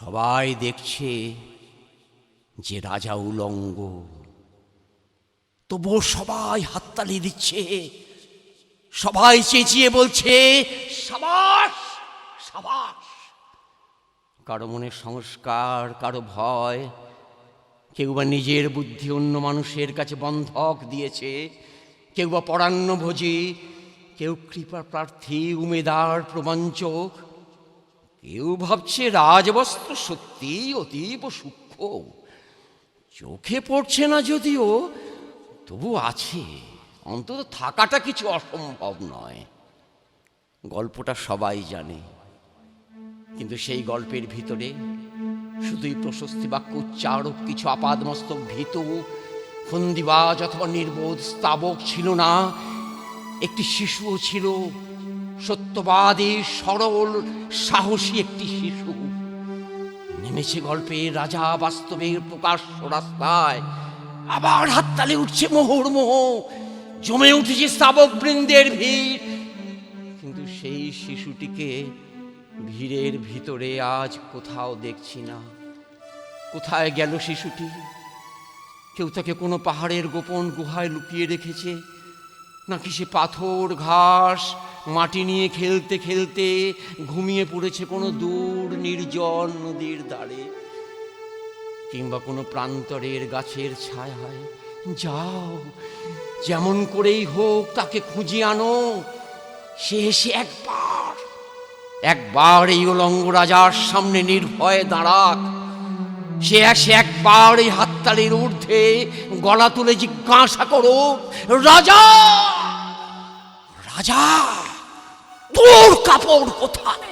সবাই দেখছে যে রাজা উলঙ্গ। তবুও সবাই হাততালি দিচ্ছে। সবাই চেঁচিয়ে বলছে, সাবাস সাবাস। কারও মনে সংস্কার, কারও ভয়। কেউ বা নিজের বুদ্ধি অন্য মানুষের কাছে বন্ধক দিয়েছে। কেউ বা পরাণ্যভোজী কেউ কৃপা প্রার্থী, উমেদার, প্রবঞ্চক। কেউ ভাবছে রাজবস্ত্র সত্যিই অতীব সূক্ষ্ম। চোখে পড়ছে না যদিও, তবু আছে। অন্তত থাকাটা কিছু অসম্ভব নয়। গল্পটা সবাই জানে। কিন্তু সেই গল্পের ভিতরে শুধুই প্রশস্তি বাক্য, উচ্চারক, কিছু আপাদমস্তক, ভীত ফন্দিবাজ অথবা নির্বোধ, স্তাবক ছিল না। একটি শিশুও ছিল। সত্যবাদী, সরল, সাহসী একটি শিশু। নেমেছে গল্পে রাজা, বাস্তবের প্রকাশ্য রাস্তায়। আবার হাততালে উঠছে মোহরমোহ জমে উঠেছে স্তাবক বৃন্দের ভিড়। কিন্তু সেই শিশুটিকে ভিড়ের ভিতরে আজ কোথাও দেখছি না। কোথায় গেল শিশুটি? কেউ তাকে কোনো পাহাড়ের গোপন গুহায় লুকিয়ে রেখেছে? নাকি সে পাথর, ঘাস, মাটি নিয়ে খেলতে খেলতে ঘুমিয়ে পড়েছে কোনো দূর, নির্জন নদীর ধারে? কিংবা কোনো প্রান্তরের গাছের ছায়ায়? যাও, যেমন করেই হোক তাকে খুঁজে আনো। সে এসে একবার একবার এই উলঙ্গ রাজার সামনে নির্ভয়ে দাঁড়াক। সে আসে একবার এই হাততালির ঊর্ধ্বে গলা তুলে জিজ্ঞাসা করো, রাজা রাজা, তোর কাপড় কোথায়?